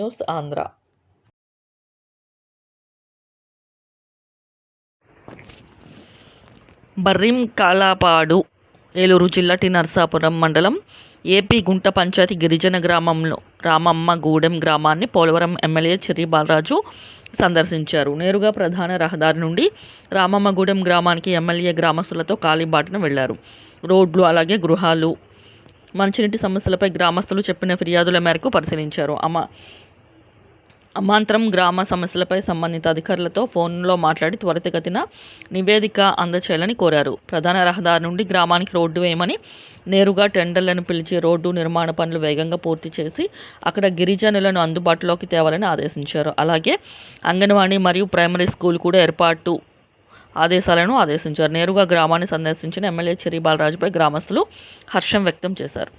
News Andhra బర్రిం కాలాపాడు ఏలూరు జిల్లా టి నరసాపురం మండలం ఏపీ గుంట పంచాయతీ గిరిజన గ్రామంలో రామమ్మ గూడెం గ్రామాన్ని పోలవరం ఎమ్మెల్యే చెర్రి బాలరాజు సందర్శించారు. నేరుగా ప్రధాన రహదారి నుండి రామమ్మగూడెం గ్రామానికి ఎమ్మెల్యే గ్రామస్తులతో కాలిబాటన వెళ్ళారు. రోడ్లు అలాగే గృహాలు మంచినీటి సమస్యలపై గ్రామస్తులు చెప్పిన ఫిర్యాదుల మేరకు పరిశీలించారు. అమ అమాంతరం గ్రామ సమస్యలపై సంబంధిత అధికారులతో ఫోన్లో మాట్లాడి త్వరితగతిన నివేదిక అందచేయాలని కోరారు. ప్రధాన రహదారి నుండి గ్రామానికి రోడ్డు వేయమని నేరుగా టెండర్లను పిలిచి రోడ్డు నిర్మాణ పనులు వేగంగా పూర్తి చేసి అక్కడ గిరిజనులను అందుబాటులోకి తేవాలని ఆదేశించారు. అలాగే అంగన్వాడీ మరియు ప్రైమరీ స్కూల్ కూడా ఏర్పాటు ఆదేశాలను ఆదేశించారు. నేరుగా గ్రామాన్ని సందర్శించిన ఎమ్మెల్యే చెరి బాలరాజుపై గ్రామస్తులు హర్షం వ్యక్తం చేశారు.